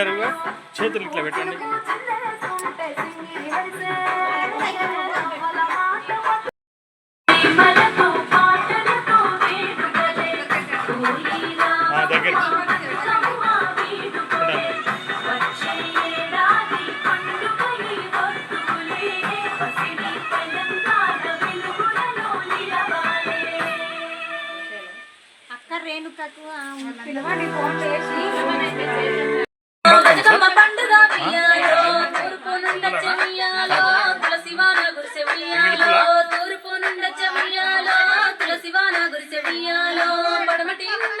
అందరుగా చేతులు ఇట్లా పెట్టండి. అక్క రేణుకకు పిలవండి ఫోన్ చేసి. తూర్పు నుండ చెమియాలో తులసివాన గురిసెమియాలో పడమటి ఉండ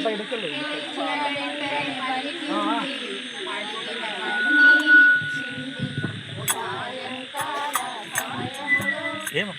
അപ്പൊ എടുക്കല്ലേ? ആ ఏమో